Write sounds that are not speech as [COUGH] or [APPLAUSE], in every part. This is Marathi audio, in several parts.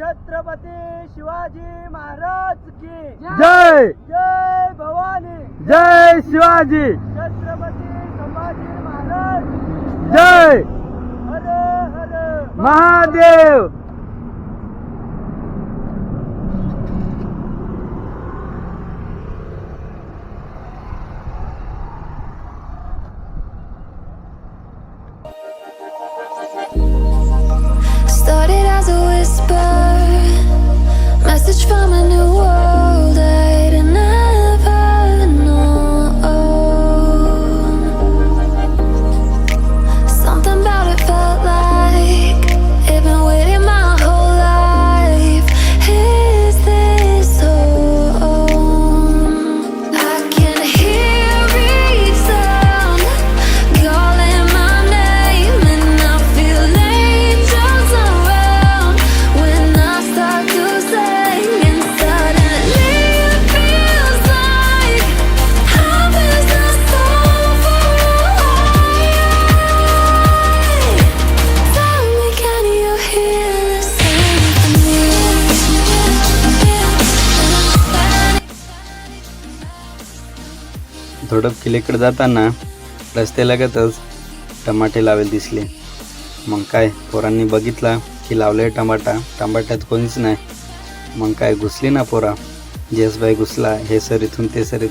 छत्रपती शिवाजी महाराज की. जय! जय भवानी. जय शिवाजी. छत्रपती संभाजी महाराज जय! हर हर. महादेव! Symphony? किल्ल्याकडे जाताना रस्त्यालगतच टमाटे लावेल दिसले. मग काय पोरांनी बघितला की लावले टमाटा. टमाट्यात कोणीच नाही. मग काय घुसली ना पोरा. जेसबाई घुसला हे सर इथून ते सर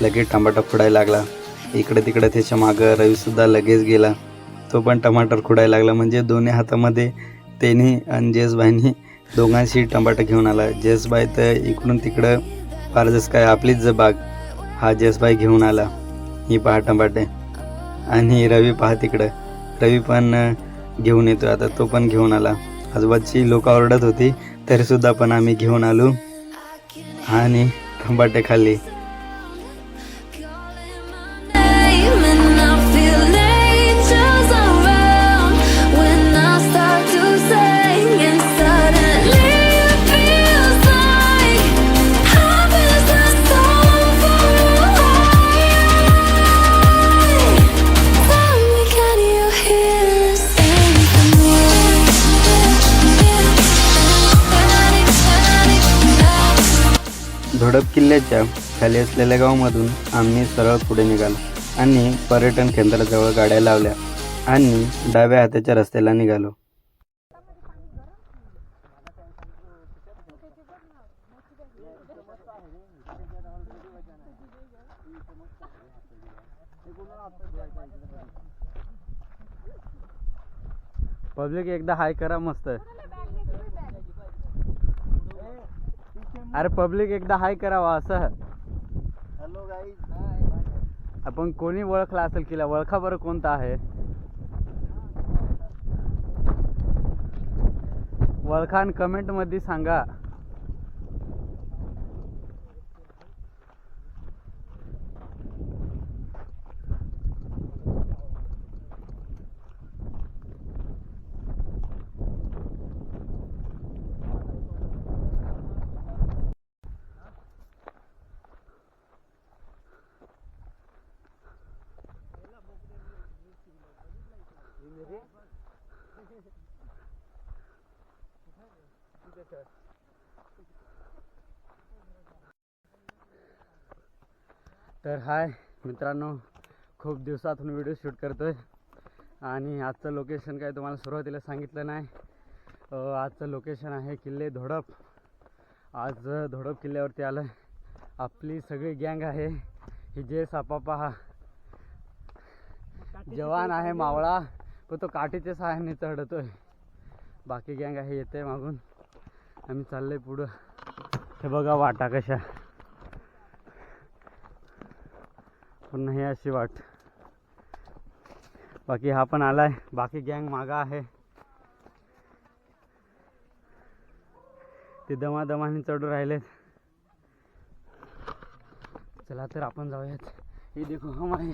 लगेच टमाटा खुडायला लागला. इकडे तिकडे त्याच्या मागं रवीसुद्धा लगेच गेला. तो पण टमाटर खुडायला लागला. म्हणजे दोन्ही हातामध्ये त्यांनी आणि जेसबाईंनी दोघांशी टमाटा घेऊन आला. जेसबाई तर इकडून तिकडं फार जसं काय आपलीच बाग. हा जसबाई घेऊन आला. ही पहा टमाटे. आणि रवी पहा तिकडं. रवी पण घेऊन येतो. आता तो पण घेऊन आला. आजोबाची लोक ओरडत होती तरीसुद्धा पण आम्ही घेऊन आलो. आणि टमाटे खाल्ले. Symphony? किल्ल्याच्या खाली असलेल्या गावामधून आम्ही सरळ पुढे निघालो आणि पर्यटन केंद्राजवळ गाड्या लावल्या आणि डाव्या हाताच्या रस्त्याला निघालो पब्लिक एकदा हाय करा मस्त अरे पब्लिक एकदा हाय करावा असं. हॅलो गाईज आपण कोणी ओळखला असेल किल्ला ओळखा बरं कोणता आहे? ओळखा आणि कमेंटमध्ये सांगा. तर हाय मित्रांनो. खूप दिवसातून व्हिडिओ शूट करतोय. आणि आजचं लोकेशन काय तुम्हाला सुरुवातीला सांगितलं नाही. आजचं लोकेशन आहे किल्ले धोडप. आज धोडप किल्ल्यावरती आलं आपली सगळी गँग आहे. ही जे सापा पहा जवान आहे मावळा पण तो काठीच्या सहाय्याने चढतोय. बाकी गँग आहे येते मागून. आम्ही चाललोय पुढं. हे बघा वाटा कशा. पूर्ण हे अशी वाट. बाकी हा पण आलाय. बाकी गँग मागा आहे. ते दमादमाने चढून राहिलेत. चला तर आपण जाऊयात. हे देखो हम आहे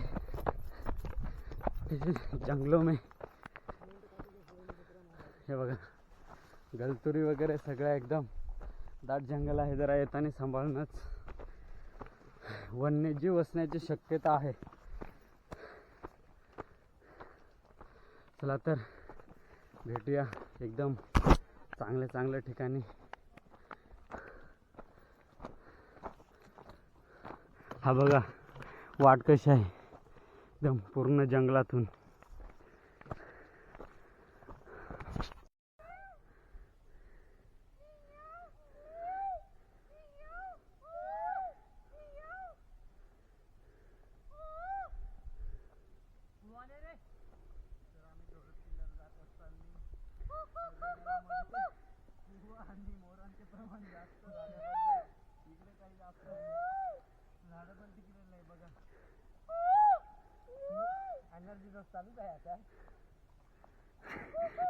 जंगलों में. हे बघा. गलतुरी वगैरे सगळं एकदम दाट जंगल आहे. जरा येताना सांभाळूनच. वन्यजीव असण्याची शक्यता आहे. चला तर भेटूया एकदम चांगल्या चांगल्या ठिकाणी. हा बघा वाट कशी आहे. एकदम पूर्ण जंगलातून.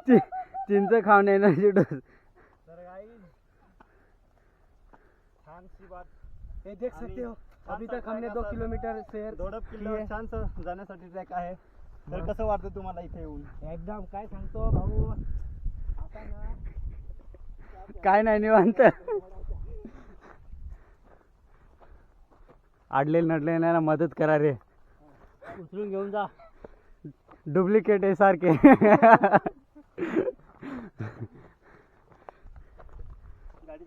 चिंच खाऊन एनर्जी डोस तर गाइस सी बात. ये देख सकते हो अभी तक हमने दो किलोमीटर सैर दोडप किल्ल्यावर छान जाण्यासाठी ट्रॅक आहे. तर कसं वाटतं तुम्हाला इथे येऊन? एकदम काय सांगतो भाऊ? आता ना काय नाही निवांत. आडले नडले ना मदत करा रे. उचलून घेऊन जा. डुप्लिकेट आहे सारखे. गाडी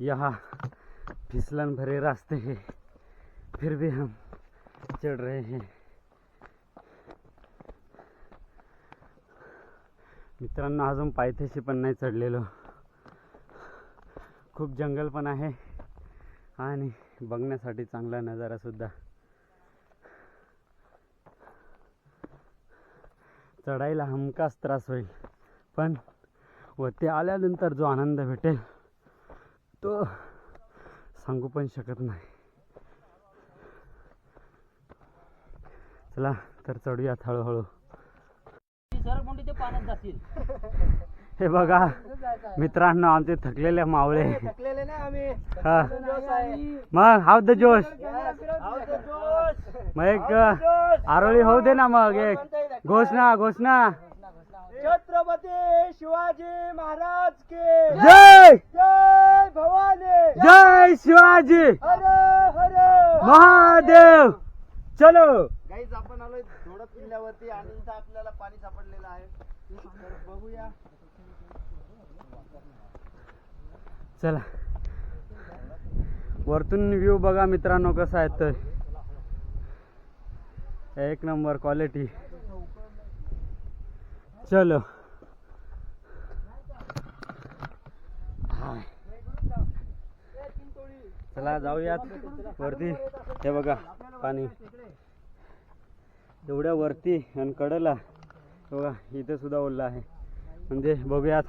यहाँ फिसलन भरे रास्ते हैं। फिर भी हम चढ़ रहे हैं। मित्रांनो अजून पायथ्याशी पण नाही चढलेलो. खूप जंगल पण आहे आणि बघण्यासाठी चांगला नजारा सुद्धा. चढायला हमखास त्रास होईल पण वरती आल्यानंतर जो आनंद भेटेल तो सांगू पण शकत नाही. चला तर चढूयात हळूहळू. [LAUGHS] हे बघा मित्रांनो आमचे थकलेले मावळे. थकलेले नाही आम्ही. हा. मग हाव द जोश. मग एक आरोळी होऊ दे ना मग एक. घोषणा घोषणा. छत्रपती शिवाजी महाराज के. जय! जय भवानी. जय शिवाजी! हर हर. महादेव! चलो! काहीच आपण आलोय धोडप किल्ल्यावरती आणि इथं आपल्याला पाणी सापडलेलं आहे. तर बघूया. चला. वरतून व्ह्यू बघा मित्रांनो कसा आहे तर. एक नंबर क्वालिटी चलो. चला जाऊयात. वरती. हे बघा पाणी. एवढ्या वरती आणि कडला. बघा इथे सुद्धा ओढलं आहे. म्हणजे बघूयात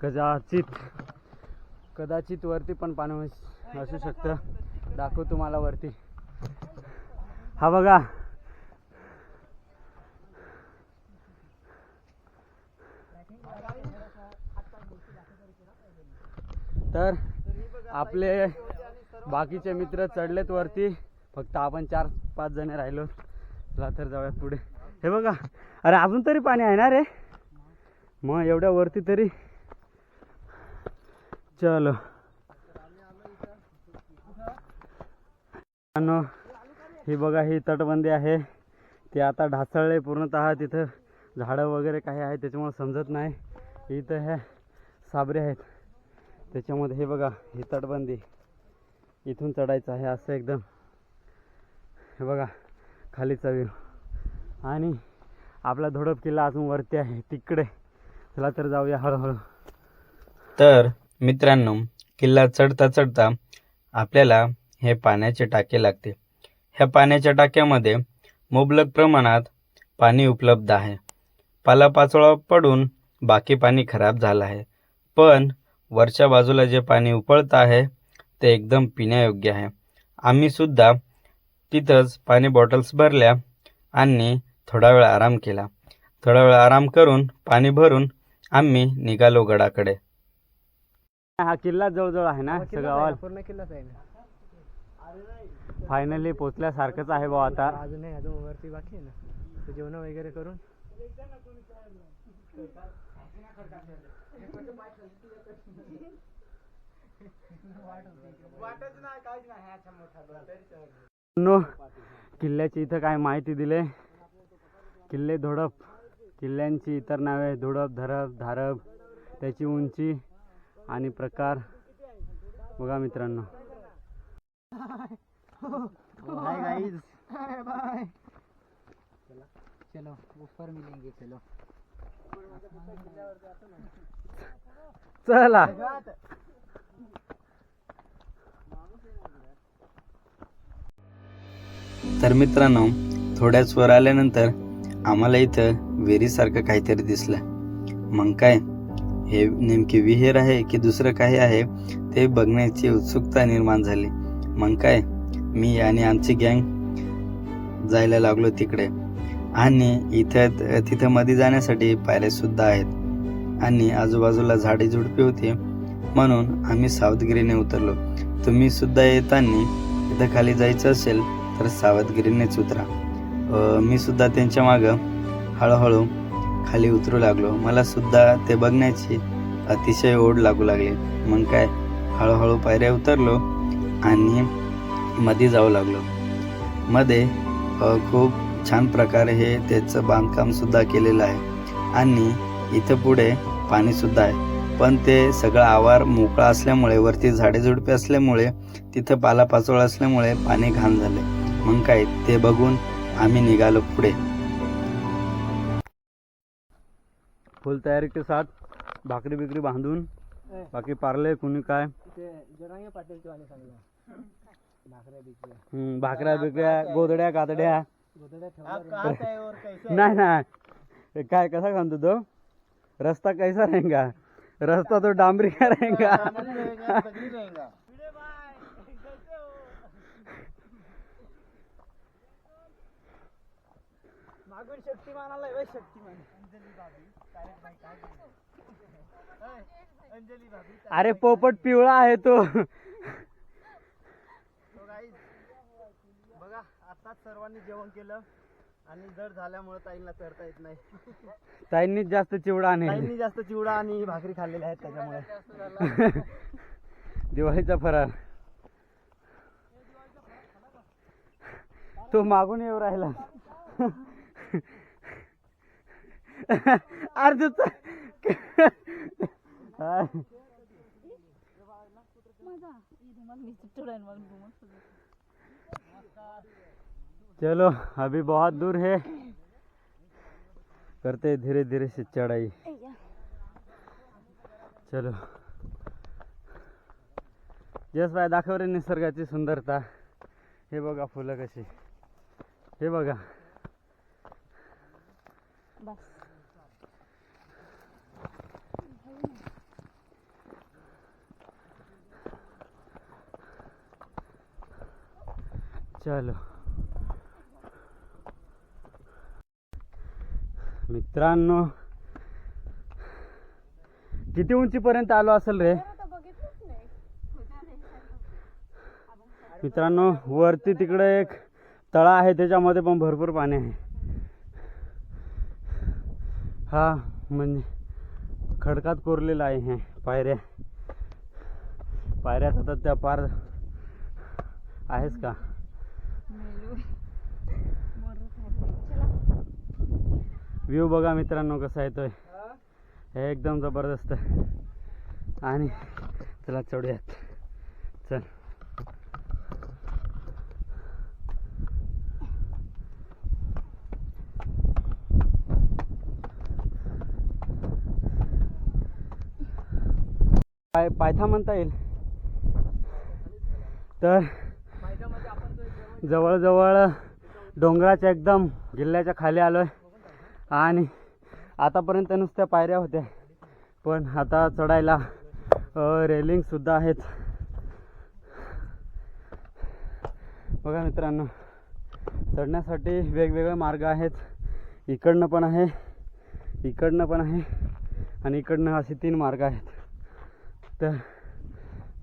कदाचित कदाचित वरती पण पाणी असू शकतं. दाखवू तुम्हाला वरती. हा बघा. तर आपले बाकीचे मित्र चढलेत वरती. फक्त आपण चार पाच जण राहिलो. चला तर जाऊयात पुढे. हे बघा अरे अजून तरी पाणी आहे ना रे? मग एवढ्या वरती तरी. चलो. ही बघा ही तटबंदी आहे. ती आता ढासळले पूर्णतः तिथं झाडं वगैरे काही आहे त्याच्यामुळे समजत नाही. इथं ह्या साबरे आहेत. त्याच्यामध्ये हे बघा ही तटबंदी. इथून चढायचं आहे असं एकदम. हे बघा. खालीचा व्ह्यू आणि आपला धोडप किल्ला अजून वरती आहे तिकडे. चला तर जाऊया हळूहळू. तर मित्रांनो किल्ला चढता चढता आपल्याला हे पाण्याचे टाके लागते. ह्या पाण्याच्या टाक्यामध्ये मुबलक प्रमाणात पाणी उपलब्ध आहे. पालापाचोळा पडून बाकी पाणी खराब झालं आहे. पण वरच्या बाजूला जे पाणी उपळतं आहे ते एकदम पिण्यायोग्य आहे. आम्ही सुद्धा तिथंच पाणी बॉटल्स भरल्या आणि थोडा वेळ आराम केला. थोडा वेळ आराम करून पाणी भरून आम्ही निघालो गडाकडे. हा किल्ला जवळजवळ आहे ना सगळं पूर्ण किल्लाच आहे. फायनली पोचल्यासारखंच आहे भाऊ आता. अजून नाही अजून वरती बाकी आहे ना. जेवण वगैरे करून. नो किल्ल्याची इथं काय माहिती दिले किल्ले धोडप. किल्ल्यांची इतर नावे धोडप धरप धारप त्याची उंची आणि प्रकार. बघा मित्रांनो. हाय गाइस बाय चलो ऊपर मिलेंगे चलो. चला. तर मित्रांनो थोड्याच वर आल्यानंतर आम्हाला इथं विहिरीसारखं काहीतरी दिसलं. मग काय? हे नेमकी विहीर आहे की दुसरं काही आहे ते बघण्याची उत्सुकता निर्माण झाली. मग काय? मी आणि आमची गँग जायला लागलो तिकडे. आणि इथं तिथं मध्ये जाण्यासाठी पायऱ्यासुद्धा आहेत. आणि आजूबाजूला झाडे झुडपे होती. म्हणून आम्ही सावधगिरीने उतरलो. तुम्ही सुद्धा येताना इथं खाली जायचं असेल तर सावधगिरीनेच उतरा. मी सुद्धा त्यांच्या मागं हळूहळू खाली उतरू लागलो. मला सुद्धा ते बघण्याची अतिशय ओढ लागू लागली. मग काय हळूहळू पायऱ्या उतरलो आणि मध्ये जाऊ लागलो. मध्ये खूप छान प्रकारे हे त्याचं बांधकाम सुद्धा केलेलं आहे. आणि इथं पुढे पाणी सुद्धा आहे. पण ते सगळं आवार मोकळा असल्यामुळे वरती झाडे झुडपे असल्यामुळे तिथं पालापाचोळ असल्यामुळे पाणी घाण झाले मग काय ते बघून आम्ही निघालो पुढे. फुल तयारी के साथ भाकरी बिकरी बांधून बाकी पार्ले कुणी काय? भाकऱ्या बिकऱ्या. हम्म, भाकऱ्या बिकऱ्या गोदड्या कातड्या. नाही नाही. काय कसा सांगतो तो? रस्ता कैसा रहेगा? रस्ता तो डांबरी का रहेगा. मागून शक्तिमान आलाय वय शक्तिमान. अंजली भाभी अरे पोपट पिवळा आहे तो. बघा आताच सर्वांनी जेवण केलं आणि जड झाल्यामुळे ताईंना चढता येत नाही. ताईंनीच जास्त चिवडा नाही ताईंनी जास्त चिवडा आणि भाकरी खाल्लेल्या आहेत त्याच्यामुळे. [LAUGHS] दिवाळीचा फराळ. तो मागून येऊ राहिला. [LAUGHS] अर्ध चलो अभी बहुत दूर है। करते धीरे धीरे से चढ़ाई। चलो। जस बाय दाखव रे निसर्गाची सुंदरता। हे बघा फुलं कशी. हे बघा. चलो. मित्रांनो किती उंचीपर्यंत आलो असेल रे? मित्रांनो वरती तिकडे एक तळा आहे त्याच्यामध्ये पण भरपूर पाणी आहे. हा म्हणजे खडकात कोरलेला आहे हे पायऱ्या. पायऱ्या सतत त्या पार आहेस का? व्ह्यू बघा मित्रांनो कसा येतोय. हे? एकदम जबरदस्त. आणि चला चढूयात. चल. पाय पायथा म्हणता येईल. तर जवळजवळ डोंगराच्या एकदम जिल्ह्याच्या खाली आलोय. आणि आतापर्यंत नुसत्या पायऱ्या होत्या. पण आता चढायला रेलिंगसुद्धा आहेत. बघा मित्रांनो चढण्यासाठी वेगवेगळे मार्ग आहेत. इकडनं पण आहे इकडनं पण आहे आणि इकडनं असे तीन मार्ग आहेत. तर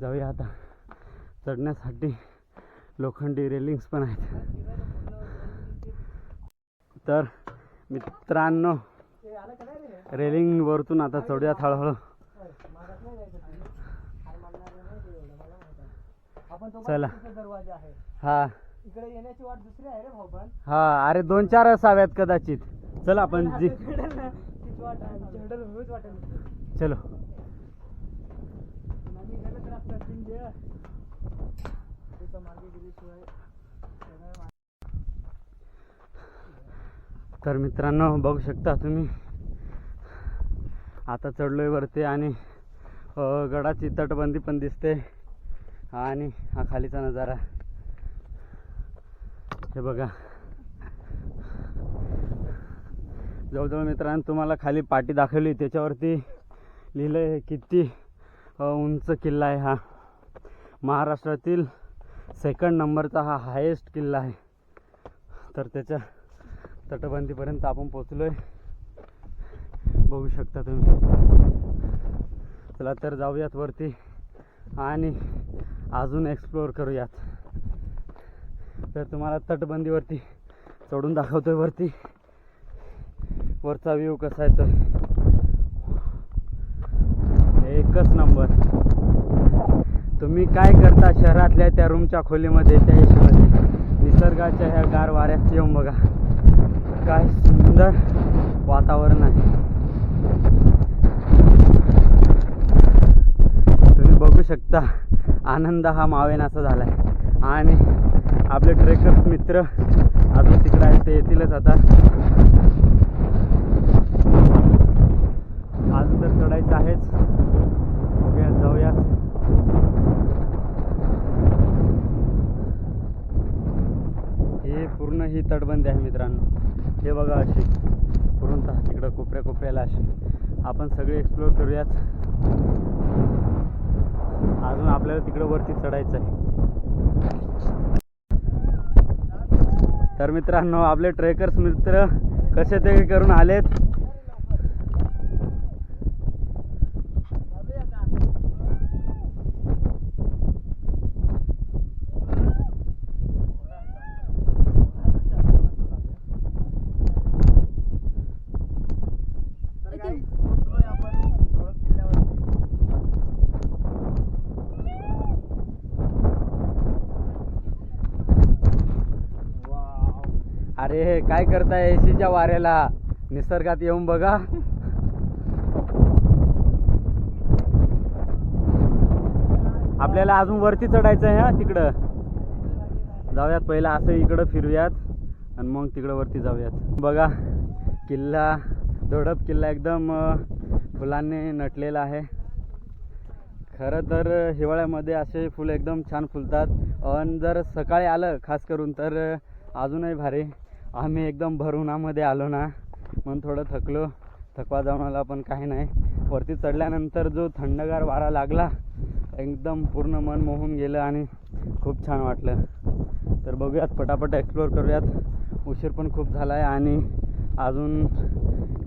जाऊया आता. चढण्यासाठी लोखंडी रेलिंग्स पण आहेत. तर मित्रांनो रेलिंग वरतून आता चढूयात हळूहळू चला. हा. इकडे येण्याची वाट दुसरी आहे रे हा अरे दोन चार असाव्यात कदाचित. चला आपण जी चलो. तर मित्रांनो बघू शकता तुम्ही. आता चढलोय वरती आणि गडाची तटबंदी पण दिसते. आणि हा खालीचा नजारा. हे बघा. जवळजवळ मित्रांनो तुम्हाला खाली पाटी दाखवली. त्याच्यावरती लिहिलं आहे किती उंच किल्ला आहे हा. महाराष्ट्रातील सेकंड नंबरचा हा हायेस्ट किल्ला आहे. तर त्याच्या तटबंदीपर्यंत आपण पोचलोय बघू शकता तुम्ही. चला तर जाऊयात वरती आणि अजून एक्सप्लोअर करूयात. तर तुम्हाला तटबंदीवरती चढून दाखवतोय वरती. वरचा व्ह्यू कसा आहे तर एकच नंबर तुम्ही काय करता शहरातल्या त्या रूमच्या खोलीमध्ये त्या एसीमध्ये निसर्गाच्या ह्या गार वाऱ्यात येऊन बघा. काय सुंदर वातावरण आहे. तुम्ही बघू शकता आनंद हा मावेनासा झालाय. आणि आपले ट्रेकर्स मित्र अजून तिकडे आहेत ते येतीलच आता. अजून तर चढायचं आहेच. बघूया जाऊया हे पूर्ण ही तटबंदी आहे मित्रांनो. हे बघा अशी. पूर्णतः तिकडं कोपऱ्या कोपऱ्याला अशी. आपण सगळे एक्सप्लोअर करूयात. अजून आपल्याला तिकडं वरती चढायचं आहे तर मित्रांनो आपले ट्रेकर्स मित्र कसे ते करून आलेत तर guys, पोहोचलोय आपण धोळक किल्ल्यावरती वाव अरे काय करताय एसीच्या वाऱ्याला? निसर्गात येऊन बघा. आपल्याला अजून वरती चढायचं आहे हा तिकडं. जाऊयात पहिला असं इकडं फिरूयात आणि मग तिकडं वरती जाऊयात. बघा किल्ला धोडप किल्ला एकदम फुलांनी नटलेला आहे. खरं तर हिवाळ्यामध्ये असे फुलं एकदम छान फुलतात. आणि जर सकाळी आलं खास करून तर अजूनही भारी. आम्ही एकदम भर उन्हामध्ये आलो ना म्हणून थोडं थकलो. थकवा जाऊन आला पण काही नाही. वरती चढल्यानंतर जो थंडगार वारा लागला एकदम पूर्ण मन मोहून गेलं आणि खूप छान वाटलं. तर बघूयात पटापट एक्सप्लोअर करूयात. उशीर पण खूप झाला आहे आणि अजून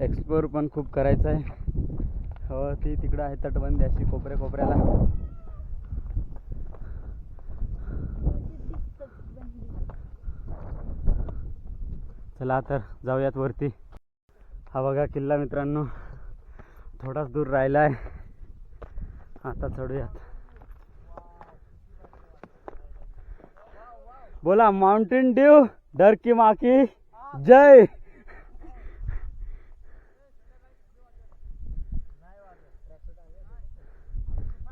एक्सप्लोअर पण खूप करायचं आहे हो ती तिकडं आहे तटबंदी अशी कोपऱ्या कोपऱ्याला चला तर जाऊयात वरती. हा बघा किल्ला मित्रांनो. थोडाच दूर राहिला आहे आता चढूयात. बोला माउंटेन ड्यू डर की माकी. जय!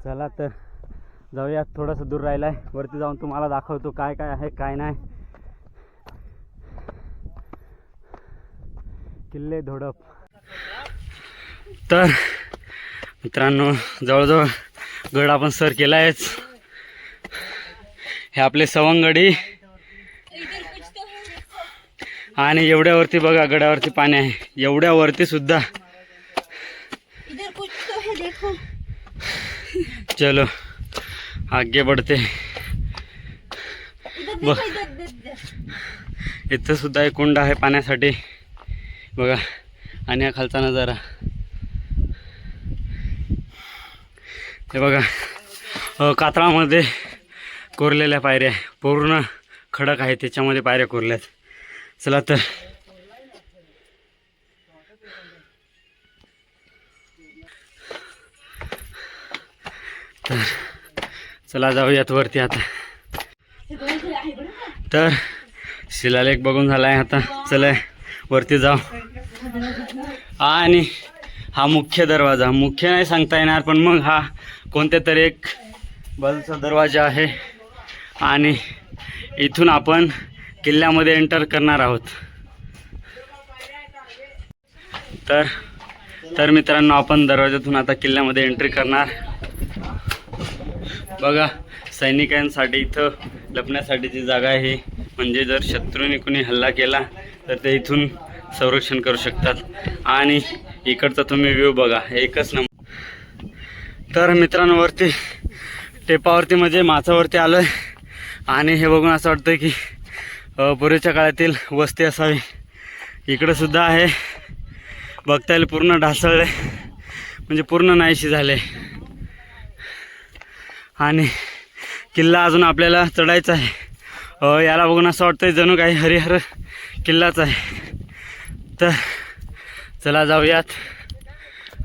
चला तर जाऊयात. थोडंसं दूर राहिलाय. आहे वरती जाऊन तुम्हाला दाखवतो काय काय आहे काय नाही. किल्ले धोडप. तर मित्रांनो जवळजवळ गड आपण सर केला आहेच हे आपले सवंगडी. आणि एवढ्यावरती बघा गडावरती पाणी आहे. एवढ्यावरती सुद्धा. चलो आगे बढ़ते. इधर ब- देखो इधर इधर, इधर. इथं सुद्धा एक कुंड आहे पाण्यासाठी. बघा आणि हा खालचा नजारा. हे बघा कातळामध्ये कोरलेल्या पायऱ्या पूर्ण खडक आहे त्याच्यामध्ये पायऱ्या कोरल्यात. चला तर. तर चला जाऊयात वरती आता. तर शिलालेख बघून झाला आहे आता. चला. वरती जाऊ. आणि हा मुख्य दरवाजा. मुख्य नाही सांगता येणार पण मग हा कोणत्या तरी एक बलचा दरवाजा आहे. आणि इथून आपण किल्ल्यामध्ये एंटर करणार आहोत. तर तर मित्रांनो आपण दरवाजातून आता किल्ल्यामध्ये एंट्री करणार. बघा सैनिकांसाठी इथं लपण्यासाठीची जागा आहे. म्हणजे जर शत्रूने कुणी हल्ला केला तर ते इथून संरक्षण करू शकतात. आणि इकडचा तुम्ही व्ह्यू बघा एकच नंबर. तर मित्रांवरती टेपावरती म्हणजे माचावरती आलो आहे आणि हे बघून असं वाटतं की पूर्वीच्या काळातील वस्ती असावी. इकडं सुद्धा आहे. बघता येईल पूर्ण ढासळले म्हणजे पूर्ण नाहीशी झाले आणि किल्ला अजून आपल्याला चढायचा आहे. याला बघून असं वाटतं जणू काही हरिहर किल्लाच आहे. तर चला जाऊयात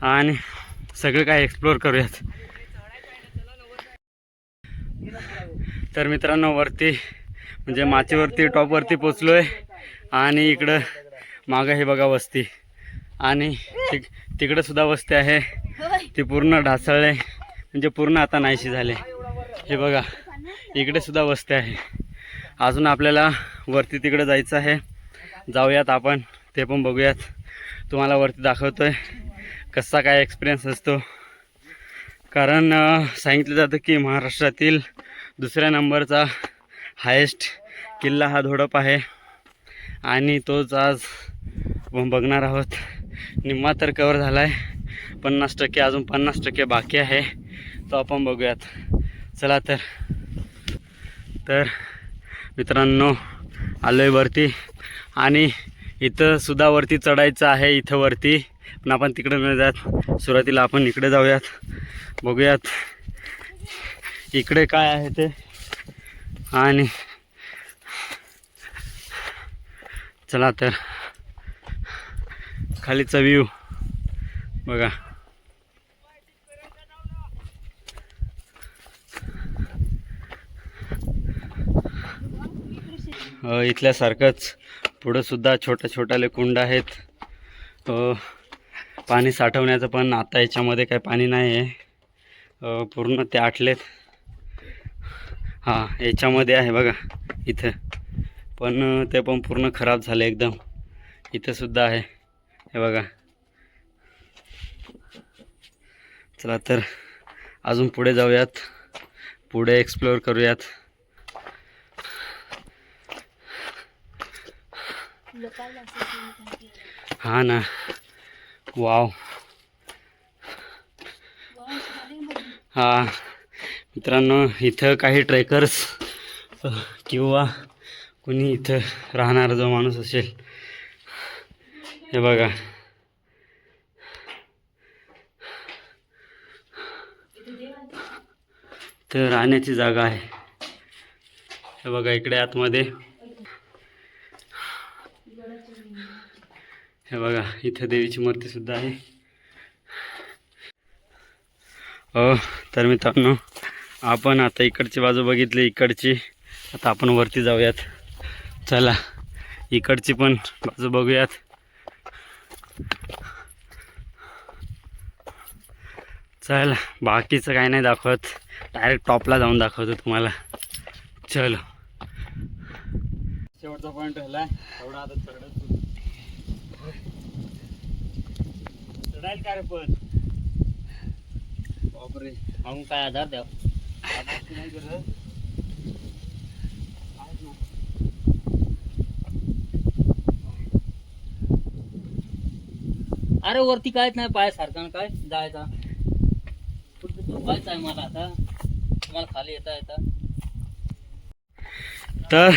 आणि सगळं काय एक्सप्लोअर करूयात. तर मित्रांनो वरती म्हणजे माचीवरती टॉपवरती पोचलो आहे आणि इकडं मागं हे बघा वस्ती. आणि तिक तिकडंसुद्धा वस्ती आहे. ती पूर्ण ढासळले. म्हणजे पूर्ण आता नाहीशी झाले. हे बघा इकडेसुद्धा वस्ती आहे. अजून आपल्याला वरती तिकडं जायचं आहे. जाऊयात आपण ते पण बघूयात. तुम्हाला वरती दाखवतोय कसा काय एक्सपिरियन्स असतो. कारण सांगितलं जातं की महाराष्ट्रातील दुसऱ्या नंबरचा हायेस्ट किल्ला हा धोडप आहे. आणि तोच आज बघणार आहोत. निम्मा तर कवर झाला आहे पन्नास टक्के अजून पन्नास टक्के बाकी आहे. तो आपण बघूयात. चला तर. तर मित्रांनो आलो आहे वरती. आणि इथं सुद्धा वरती चढायचं आहे इथं वरती. पण आपण तिकडे न जात सुरुवातीला आपण इकडे जाऊयात. बघूयात. इकडे काय आहे ते. आणि चला तर. खालीचा व्ह्यू बघा. हो, इथल्यासारखंच. पुढंसुद्धा छोट्या छोट्याले कुंड आहेत. पाणी साठवण्याचं पण आता याच्यामध्ये काही पाणी नाही आहे पूर्ण ते आटलेत. हां याच्यामध्ये आहे बघा इथं. पण ते पण पूर्ण खराब झाले एकदम. इथंसुद्धा आहे. हे बघा. चला तर अजून पुढे जाऊयात. पुढे एक्सप्लोअर करूयात. हा ना. वाव. हा. मित्रांनो इथं काही ट्रेकर्स किंवा कोणी इथं राहणारा जो माणूस असेल. हे बघा. तर राहण्याची जागा आहे. हे बघा इकडे आतमध्ये. हे बघा इथं देवीची मूर्ती सुद्धा आहे. हो तर मित्रांनो आपण आता इकडची बाजू बघितली इकडची. आता आपण वरती जाऊयात. चला इकडची पण बाजू बघूयात. चला बाकीचं काही नाही दाखवत. डायरेक्ट टॉपला जाऊन दाखवतो तुम्हाला. चलो. शेवटचा पॉईंट राहिला एवढा आता चढत चढायला काय रे पण? बापरे. मग काय आधार द्या नाही करत. अरे वरती कायच नाही पाय सारखा काय जायचा? कुठं झोपायचं आहे मला आता? मला खाली येता येता. तर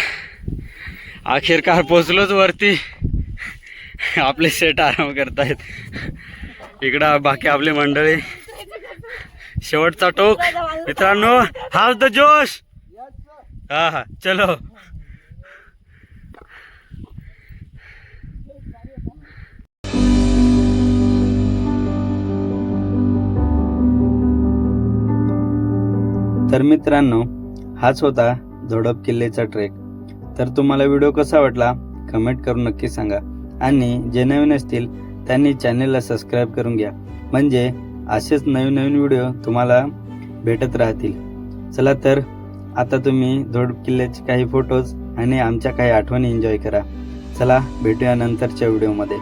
अखेरकार पोचलोच वरती. आपले सेट आराम करतायत. इकडं बाकी आपले मंडळी. शेवटचा टोक. मित्रांनो हाच द जोश. हा हा चलो. तर मित्रांनो हाच होता झोडप किल्ल्याचा ट्रेक तर तुम्हाला व्हिडिओ कसा वाटला? कमेंट करून नक्की सांगा. आणि जे नवीन असतील त्यांनी चॅनेलला सबस्क्राईब करून घ्या. म्हणजे असेच नवीन नवीन व्हिडिओ तुम्हाला भेटत राहतील. चला तर आता तुम्ही धोड किल्ल्याचे काही फोटोज आणि आमच्या काही आठवणी एन्जॉय करा. चला भेटूया नंतरच्या व्हिडिओमध्ये